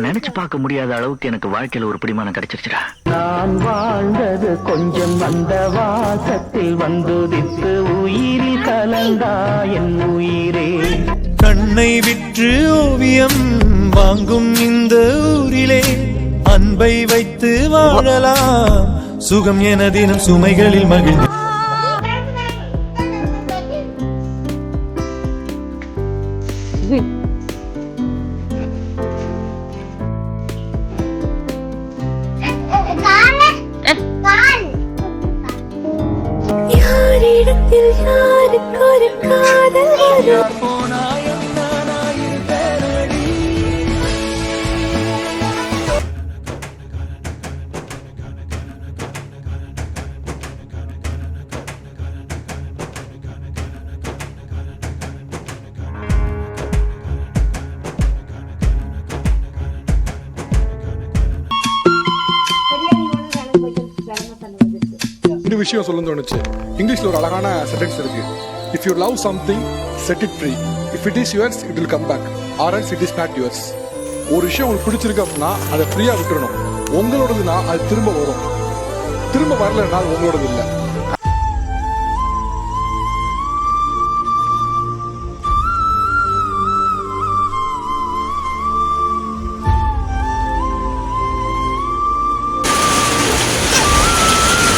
நான் நினைச்சு பார்க்க முடியாத அளவுக்கு எனக்கு வாழ்க்கையில ஒரு பிடிமானம் கிடைச்சிருச்சுடா. நான் வாழ்ந்தது கொஞ்சம் அந்த வாசத்தில் வந்துதித்து உயிரில் கலந்தா என் உயிரே. கண்ணை விற்று ஓவியம் வாங்கும் இந்த ஊரிலே அன்பை வைத்து வாழலாம். சுகம் என தினம் சுமைகளில் மகிழ்ந்து யாரிடத்தில் யாருக்கு ஒரு காதல் வரும் ரெண்டு விஷயம் சொல்ல தோணுச்சு. இங்கிலீஷில் ஒரு அழகான சென்டென்ஸ் இருக்கு. If you love something set it free if it is yours it will come back or else it is not yours ஒரு விஷயம் உங்களுக்கு பிடிச்சிருக்கு அப்படின்னா அதை ஃப்ரீயா விட்டுறணும். உங்களோடதுன்னா அது திரும்ப வரும். திரும்ப வரலைன்னா அது உங்களோடது இல்லை.